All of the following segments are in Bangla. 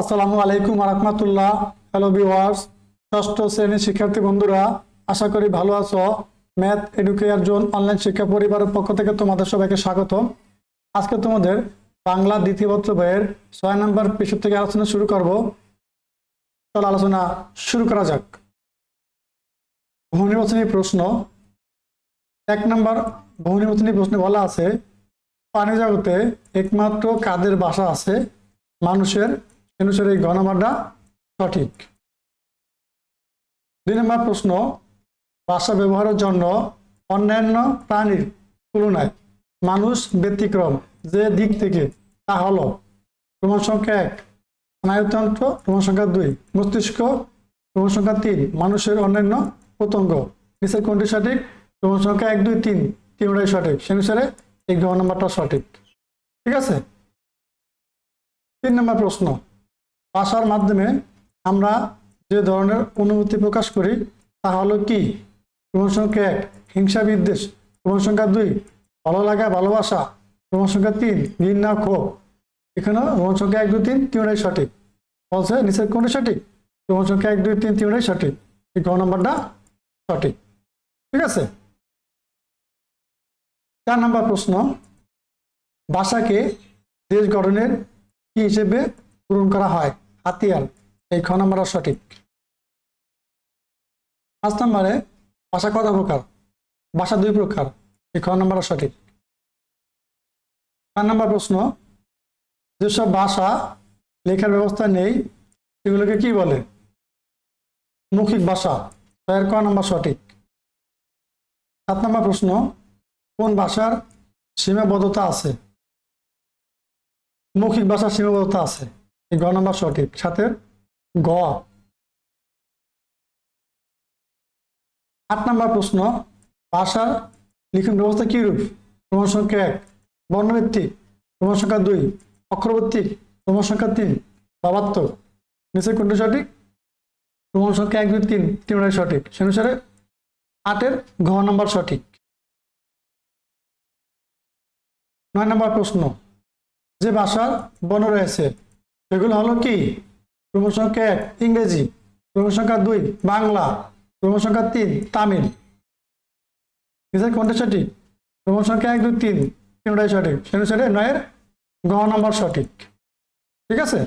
আসসালামু আলাইকুম রহমতুল্লাহ। হ্যালো ভিওয়ার্স ষষ্ঠ শ্রেণির শিক্ষার্থী বন্ধুরা, আশা করি ভালো আছো। ম্যাথ এডুকেয়ার জোন অনলাইন শিক্ষা পরিবারের পক্ষ থেকে তোমাদের সবাইকে স্বাগত আজকে তোমাদের বাংলা দ্বিতীয় পত্র বইয়ের ছয় নম্বর পৃষ্ঠা থেকে আলোচনা শুরু করব। চলো আলোচনা শুরু করা যাক। বহুনির্বাচনী প্রশ্ন। এক নম্বর বহুনির্বাচনী প্রশ্নে বলা আছে, পানি জগতে একমাত্র কাদের বাসা আছে? মানুষের অনুসারে এই গণমাটা সঠিক। দুই নম্বর প্রশ্ন ভাষা ব্যবহারের জন্য অন্যান্য প্রাণীর তুলনায় মানুষ ব্যতিক্রম যে দিক থেকে তা হলো প্রমাণ সংখ্যা এক, স্নায়ুতন্ত্র প্রমাণ সংখ্যা দুই, মস্তিষ্ক প্রমাণ সংখ্যা তিন, মানুষের অন্যান্য পতঙ্গ। নিচের কোনটি সঠিক? প্রমাণ সংখ্যা এক, দুই, তিন, তিনটাই সঠিক। সে অনুসারে এই গ্রহ নাম্বারটা সঠিক। ঠিক আছে? তিন নম্বর প্রশ্ন ভাষার মাধ্যমে আমরা যে ধরনের অনুভূতি প্রকাশ করি, তা হলো কি? প্রমাণ সংখ্যা এক, হিংসা বিদ্বেষ। প্রমাণ সংখ্যা দুই, ভালো লাগা, ভালোবাসা। প্রমাণ সংখ্যা তিন, ঘৃণা, ক্ষোভ। এখানে প্রমাণ সংখ্যা এক, দুই, তিন তিনটাই সঠিক। বলছে, নিচের কোনটি সঠিক? প্রমাণ সংখ্যা এক, দুই, তিন তিনটাই সঠিক। এই গ নম্বরটা সঠিক। ঠিক আছে? চার নম্বর প্রশ্ন ভাষাকে দেশ গঠনের কি হিসেবে পূরণ করা হয়। হাতিয়ার, এই খ নম্বর সঠিক। পাঁচ নম্বরে, ভাষা কত প্রকার? ভাষা দুই প্রকার, এই খ নম্বর সঠিক। চার নম্বর প্রশ্ন, যেসব ভাষা লেখার ব্যবস্থা নেই, সেগুলোকে কি বলে? মৌখিক ভাষা এর ক নম্বর সঠিক। সাত নম্বর প্রশ্ন, কোন ভাষার সীমাবদ্ধতা আছে? মৌখিক ভাষার সীমাবদ্ধতা আছে। গ নম্বর সঠিক। সাথে গ। আট নম্বর প্রশ্ন, ভাষার লিখন ব্যবস্থা কি রূপ প্রমাণ সংখ্যা এক, বর্ণভিত্তিক, প্রমাণ সংখ্যা দুই, অক্ষরভিত্তিক, প্রমাণ সংখ্যা তিন ভাবাত্মক নিচে কোনটি সঠিক? প্রমাণ সংখ্যা এক দুই তিন, তিনটাই সঠিক। সে অনুসারে আটের ঘ নম্বর সঠিক। নয় নম্বর প্রশ্ন, যে ভাষার বর্ণ রয়েছে সেগুলো হলো কি? ক্রম সংখ্যা এক ইংরেজি ক্রম সংখ্যা দুই, বাংলা ক্রম সংখ্যা তিন, তামিল। কোনটা সঠিক? ক্রম সংখ্যা এক, দুই, তিন, তিনটাই সঠিক। সে নয়ের গ নম্বর সঠিক। ঠিক আছে?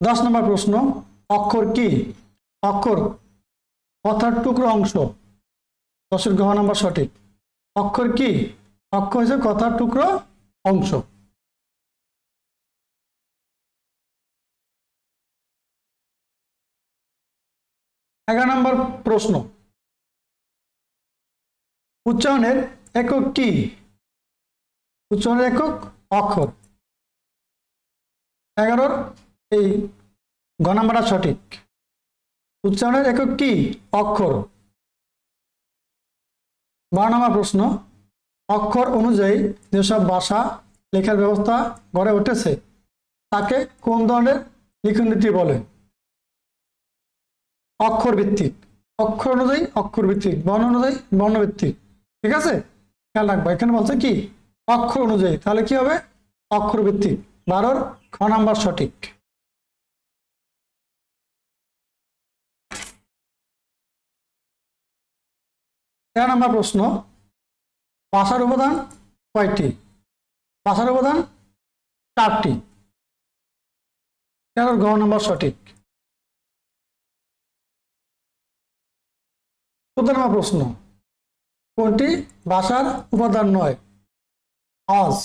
দশ নম্বর প্রশ্ন, অক্ষর কি? অক্ষর কথার টুকরো অংশ। দশের গ্রহ নম্বর সঠিক। অক্ষর কি? অক্ষর হচ্ছে কথার টুকরো অংশ। এগারো নম্বর প্রশ্ন। উচ্চারণের একক কি? উচ্চারণের একক অক্ষর। এগারোর এই গ নাম্বারটা সঠিক। উচ্চারণের একক কি? অক্ষর। বারো নম্বর প্রশ্ন। অক্ষর অনুযায়ী যেসব ভাষা লেখার ব্যবস্থা গড়ে উঠেছে, তাকে কোন ধরনের লিখন নীতি বলে? অক্ষর ভিত্তিক। অক্ষর অনুযায়ী অক্ষর ভিত্তিক, বর্ণ অনুযায়ী বর্ণভিত্তিক ঠিক আছে? খেয়াল রাখব, এখানে বলছে কি? অক্ষর অনুযায়ী। তাহলে কি হবে? অক্ষর ভিত্তিক। বারোর খ নাম্বার সঠিক। তেরো নম্বর প্রশ্ন। ভাষার উপাদান কয়টি? ভাষার উপাদান চারটি। তেরোর গ নম্বর সঠিক। চোদ্দ নম্বর প্রশ্ন। কোনটি ভাষার উপাদান নয়? আওয়াজ।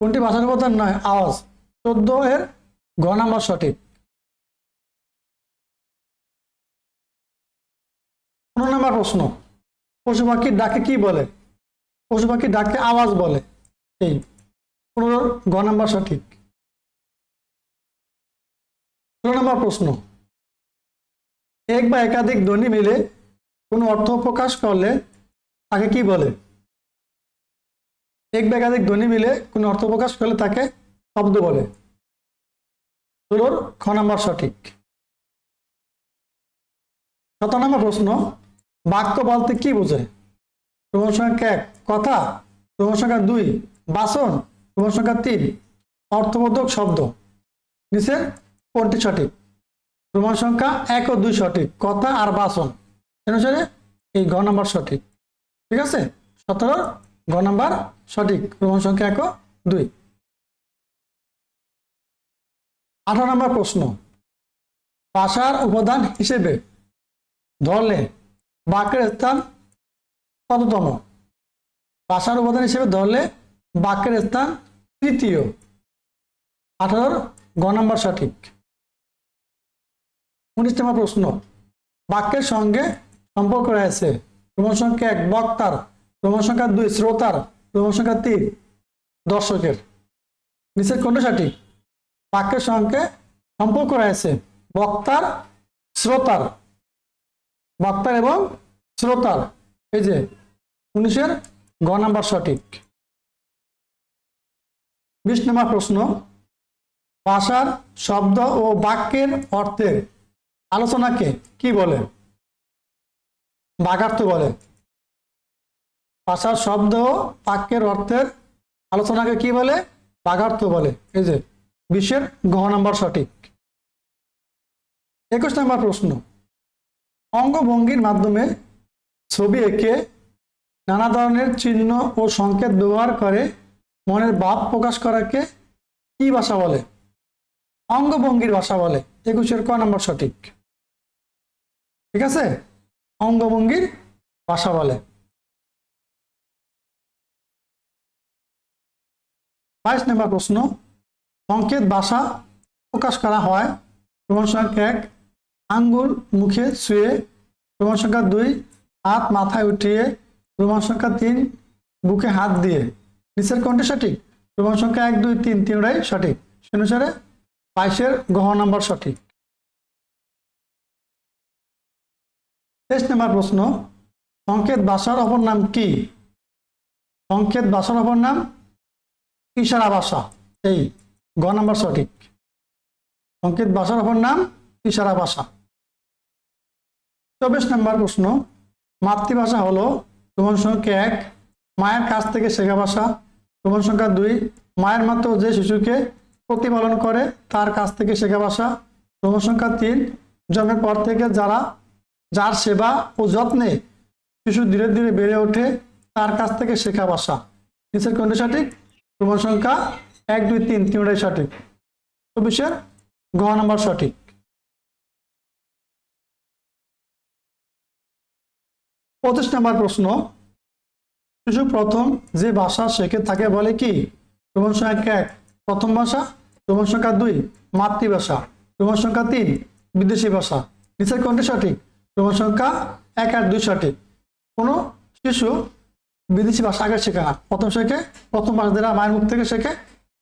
কোনটি ভাষার উপাদান নয়? আওয়াজ। চোদ্দ এর গ নম্বর সঠিক। পনেরো নম্বর প্রশ্ন। পশু পাখির ডাকে কি বলে? পশু পাখির ডাকে আওয়াজ বলে। এই, পনেরো, গ নম্বর সঠিক। ষোলো নম্বর প্রশ্ন। এক বা একাধিক ধ্বনি মিলে কোনো অর্থ প্রকাশ করলে তাকে কি বলে? এক বা একাধিক ধ্বনি মিলে কোনো অর্থ প্রকাশ করলে তাকে শব্দ বলে। ষোলোর খ নম্বর সঠিক। শত নম্বর প্রশ্ন। বাক্য বলতে কি বোঝায় প্রমাণ সংখ্যা এক, কথা। প্রমাণ সংখ্যা দুই, বাসন। প্রমাণ সংখ্যা তিন, অর্থবোধক শব্দ। নিচে কোনটি সঠিক? প্রমাণ সংখ্যা এক ও দুই সঠিক, কথা আর বাসন। অনুসারে এই গ নাম্বার সঠিক। ঠিক আছে? সতেরো গ নাম্বার সঠিক প্রমাণ সংখ্যা এক ও দুই। আঠারো নম্বর প্রশ্ন। ভাষার উপাদান হিসেবে ধরলে বাক্যের স্থান কততম? ভাষার উপাদান হিসেবে ধরলে বাক্যের স্থান তৃতীয়। আঠারোর গ নম্বর সঠিক। উনিশ নম্বর প্রশ্ন। বাক্যের সঙ্গে সম্পর্ক রয়েছে। প্রমাণ সংখ্যা এক বক্তার প্রমাণ সংখ্যা দুই শ্রোতার প্রমাণ সংখ্যা তিন দর্শকের। নিচের কোনটা সঠিক? বাক্যের সঙ্গে সম্পর্ক রয়েছে। বক্তার, শ্রোতার। বক্তার এবং শ্রোতার। এই যে, উনিশের গ নাম্বার সঠিক। বিশ নম্বর প্রশ্ন, ভাষার শব্দ ও বাক্যের অর্থের আলোচনাকে কি বলে? বাগার্থ বলে। ভাষার শব্দ ও বাক্যের অর্থের আলোচনাকে কি বলে? বাগার্থ বলে। এই যে বিশ্বের গহ নাম্বার সঠিক। একুশ নম্বর প্রশ্ন অঙ্গভঙ্গির মাধ্যমে ছবি এঁকে নানা ধরনের চিহ্ন ও সংকেত ব্যবহার করে মনের ভাব প্রকাশ করাকে কি ভাষা বলে? অঙ্গভঙ্গির ভাষা বলে। একুশের ক নম্বর সঠিক। ঠিক আছে? অঙ্গভঙ্গির ভাষা বলে। বাইশ নম্বর প্রশ্ন। সংকেত ভাষা প্রকাশ করা হয় এক আঙ্গুল মুখে শুয়ে প্রমাণ সংখ্যা দুই, হাত মাথায় উঠিয়ে প্রমাণ সংখ্যা তিন, বুকে হাত দিয়ে। নিচের কোনটি সঠিক? প্রমাণ সংখ্যা এক, দুই, তিন, তিনটাই সঠিক। সে অনুসারে বাইশের গহ নম্বর সঠিক। তেইশ নম্বর প্রশ্ন, সংকেত ভাষার অপর নাম কি? সংকেত ভাষার অপর নাম ইশারা ভাষা এই গ নাম্বার সঠিক। সংকেত ভাষার অপর নাম ইশারা ভাষা। চব্বিশ নম্বর প্রশ্ন, মাতৃভাষা হলো প্রমাণ সংখ্যা এক, মায়ের কাছ থেকে শেখা ভাষা। প্রমাণ সংখ্যা দুই, মায়ের মাত্র যে শিশুকে প্রতিপালন করে তার কাছ থেকে শেখা ভাষা। প্রমাণ সংখ্যা তিন, জন্মের পর থেকে যারা, যার সেবা ও যত্নে শিশু ধীরে ধীরে বেড়ে ওঠে তার কাছ থেকে শেখা ভাষা। নিচের কোনটি সঠিক? প্রমাণ সংখ্যা এক, দুই, তিন, তিনটাই সঠিক। চব্বিশের গ নম্বর সঠিক। পঁচিশ নম্বর প্রশ্ন। শিশু প্রথম যে ভাষা শেখে তাকে বলে কি? প্রমাণ সংখ্যা এক, প্রথম ভাষা। প্রমাণ সংখ্যা দুই, মাতৃভাষা। প্রমাণ সংখ্যা তিন, বিদেশি ভাষা। নিচের কোনটি সঠিক? প্রমাণ সংখ্যা এক আর দুই সঠিক। কোনো শিশু বিদেশি ভাষা আগে শেখে না। প্রথম শেখে, প্রথম ভাষা যারা মায়ের মুখ থেকে শেখে,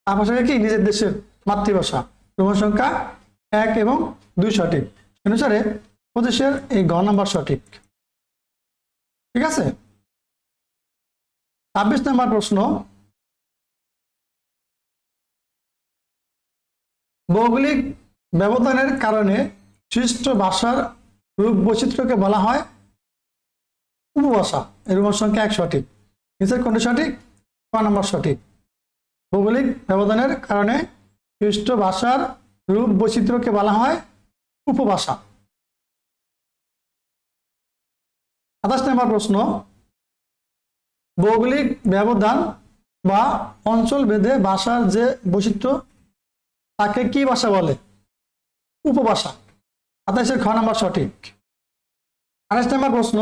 তারপর শেখে কি? নিজের দেশের মাতৃভাষা। প্রমাণ সংখ্যা এক এবং দুই সঠিক। অনুসারে পঁচিশের এই গ নাম্বার সঠিক। ঠিক আছে? ছাব্বিশ নম্বর প্রশ্ন। ভৌগোলিক ব্যবধানের কারণে সৃষ্ট ভাষার রূপ বৈচিত্র্যকে বলা হয় উপভাষা। এর সংখ্যা এক সঠিক। নিচের কোনটি সঠিক? ক নম্বর সঠিক। ভৌগোলিক ব্যবধানের কারণে সৃষ্ট ভাষার রূপ বৈচিত্র্যকে বলা হয় উপভাষা। সাতাশ নম্বর প্রশ্ন। ভৌগোলিক ব্যবধান বা অঞ্চল ভেদে ভাষার যে বৈচিত্র্য তাকে কি ভাষা বলে? উপভাষা। সাতাশের খ নম্বর সঠিক। আঠাশ নম্বর প্রশ্ন।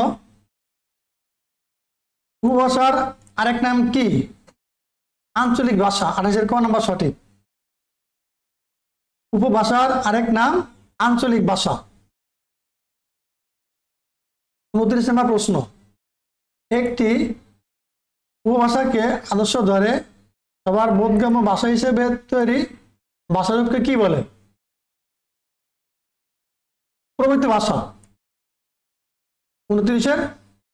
উপভাষার আরেক নাম কি? আঞ্চলিক ভাষা। আঠাশের ক নম্বর সঠিক। উপভাষার আরেক নাম আঞ্চলিক ভাষা। নম্বর প্রশ্ন। একটি উপভাষাকে আদর্শ ধরে সবার বোধগম্য ভাষা হিসেবে তৈরি ভাষারূপকে কি বলে? প্রমিত ভাষা। উনত্রিশের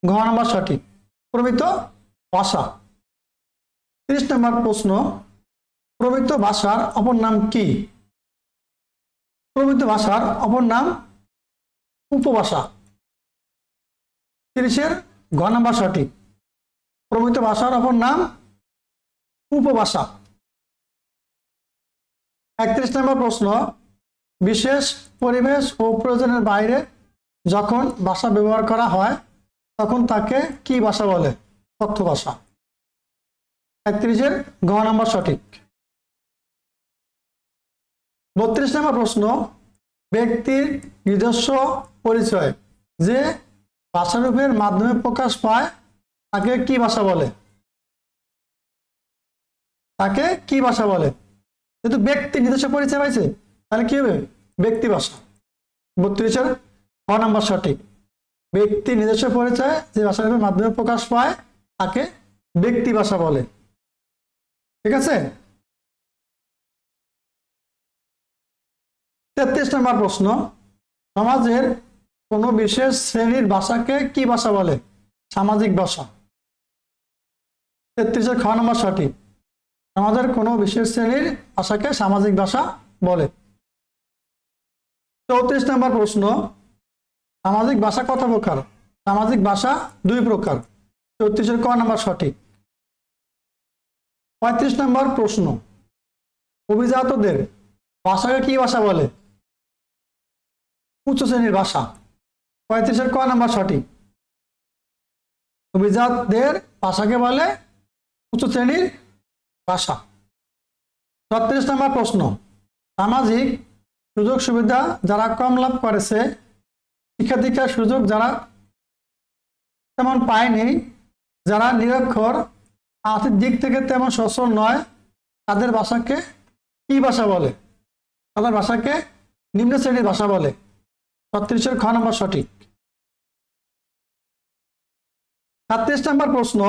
ঘ নম্বর সঠিক। প্রমিত ভাষা। তিরিশ নম্বর প্রশ্ন, প্রমিত ভাষার অপর নাম কি? প্রমিত ভাষার অপর নাম উপভাষা। তিরিশের ঘ নম্বর সঠিক। প্রমিত ভাষার অপর নাম উপভাষা। একত্রিশ নম্বর প্রশ্ন, বিশেষ পরিবেশ ও প্রয়োজনের বাইরে যখন ভাষা ব্যবহার করা হয়, তখন তাকে কি ভাষা বলে? তথ্য ভাষা একত্রিশের গ নম্বর সঠিক। বত্রিশ নম্বর প্রশ্ন, ব্যক্তির নিজস্ব পরিচয়, যে ভাষারূপের মাধ্যমে প্রকাশ পায়, তাকে কি ভাষা বলে? তাকে কি ভাষা বলে? যেহেতু ব্যক্তি নিজস্ব পরিচয় পাইছে, তাহলে কি হবে? ব্যক্তি ভাষা। বত্রিশের ক নম্বর সঠিক। ব্যক্তি নিজস্ব পরিচয় যে ভাষারূপের মাধ্যমে প্রকাশ পায়, তাকে ব্যক্তি ভাষা বলে। ঠিক আছে? তেত্রিশ নম্বর প্রশ্ন। সমাজের কোনো বিশেষ শ্রেণির ভাষাকে কি ভাষা বলে? সামাজিক ভাষা। তেত্রিশের খ নম্বর সঠিক। আমাদের কোনো বিশেষ শ্রেণির ভাষাকে সামাজিক ভাষা বলে। চৌত্রিশ নম্বর প্রশ্ন। সামাজিক ভাষা কত প্রকার? সামাজিক ভাষা দুই প্রকার। চৌত্রিশের ক নম্বর সঠিক। পঁয়ত্রিশ নম্বর প্রশ্ন। অভিজাতদের ভাষাকে কি ভাষা বলে? উচ্চ শ্রেণির ভাষা। পঁয়ত্রিশের ক নম্বর সঠিক। অভিজাতদের ভাষাকে বলে উচ্চ শ্রেণির ভাষা। ছত্রিশ নম্বর প্রশ্ন। সামাজিক সুযোগ সুবিধা যারা কম লাভ করেছে শিক্ষা দীক্ষার সুযোগ যারা তেমন পায়নি, যারা নিরক্ষর, আর্থিক দিক থেকে তেমন সচল নয়, তাদের ভাষাকে কি ভাষা বলে? তাদের ভাষাকে নিম্ন শ্রেণির ভাষা বলে। ছত্রিশের খ নম্বর সঠিক। সাতত্রিশ নম্বর প্রশ্ন।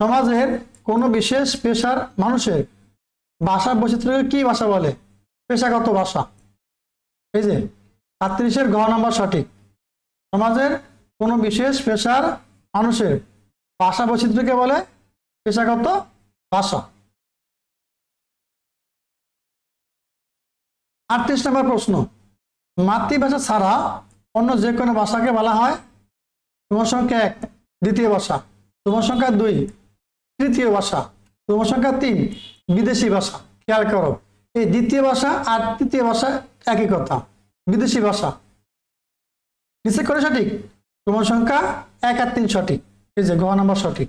সমাজের কোনো বিশেষ পেশার মানুষের ভাষা বৈচিত্র্যকে কি ভাষা বলে? পেশাগত ভাষা। এই যে, সাতত্রিশের ঘ নম্বর সঠিক। সমাজের কোনো বিশেষ পেশার মানুষের ভাষা বৈচিত্র্যকে বলে পেশাগত ভাষা। আটত্রিশ নম্বর প্রশ্ন। মাতৃভাষা ছাড়া অন্য যে কোনো ভাষাকে বলা হয় তোমার সংখ্যা এক, দ্বিতীয় ভাষা। তোমার সংখ্যা দুই, তৃতীয় ভাষা। তোমার সংখ্যা তিন, বিদেশি ভাষা। খেয়াল করো, এই দ্বিতীয় ভাষা আর তৃতীয় ভাষা একই কথা। বিদেশি ভাষা। নিশ্চয় করে সঠিক? তোমার সংখ্যা এক আর তিন সঠিক। এই যে, গ নম্বর সঠিক।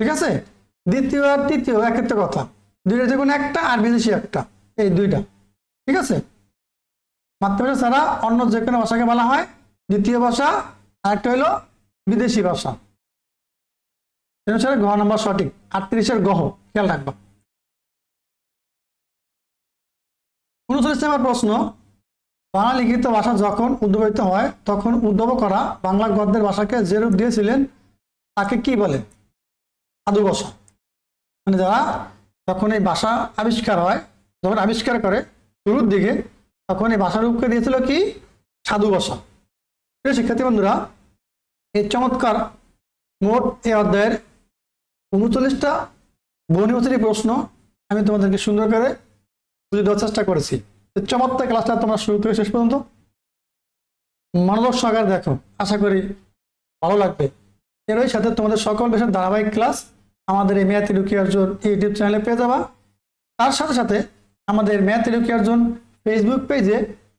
ঠিক আছে? দ্বিতীয় আর তৃতীয় একই তো কথা। দুইটা যে কোনো একটা আর বিদেশি একটা, এই দুইটা। ঠিক আছে? মাতৃভাষা ছাড়া অন্য যে কোনো ভাষাকে বলা হয় দ্বিতীয় ভাষা আর একটা হলো বিদেশি ভাষা গহ নম্বর সঠিক, আটত্রিশের গহ, খেয়াল রাখবা। উনচল্লিশ নম্বর প্রশ্ন বাংলা লিখিত ভাষা যখন উদ্ভাবিত হয়, তখন উদ্ভব করা বাংলা গদ্যের ভাষাকে যে রূপ দিয়েছিলেন, তাকে কি বলে? আদু ভাষা মানে যারা যখন এই ভাষা আবিষ্কার হয়, যখন আবিষ্কার করে, শুরুর দিকে, তখন এই ভাষা রূপকে দিয়েছিল কি? সাধু ভাষা প্রিয় শিক্ষার্থী বন্ধুরা, এই চমৎকার মোট এ অধ্যায়ের উনচল্লিশটা বহুনির্বাচনী প্রশ্ন আমি তোমাদেরকে সুন্দর করে বুঝে দেওয়ার চেষ্টা করেছি। চমৎকার ক্লাসটা তোমরা শুরু থেকে শেষ পর্যন্ত মনোযোগ সহকারে দেখো। আশা করি ভালো লাগবে। এরই সাথে তোমাদের সকল বিষয়ের ধারাবাহিক ক্লাস আমাদের এই ম্যাথ এডুকেশন ইউটিউব চ্যানেলে পেয়ে যাবা। তার সাথে সাথে আমাদের ম্যাথ এডুকেশন ফেসবুক পেজে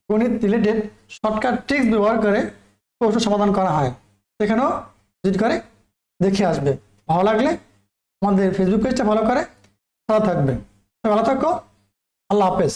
গণিত রিলেটেড শর্টকাট ট্রিক্স ব্যবহার করে প্রশ্ন সমাধান করা হয়। সেখানেও ভিজিট করে, দেখে আসবে। ভালো লাগলে আমাদের ফেসবুক পেজটা ফলো করে ভালো থাকবে ভালো থাকো। আল্লাহ হাফেজ।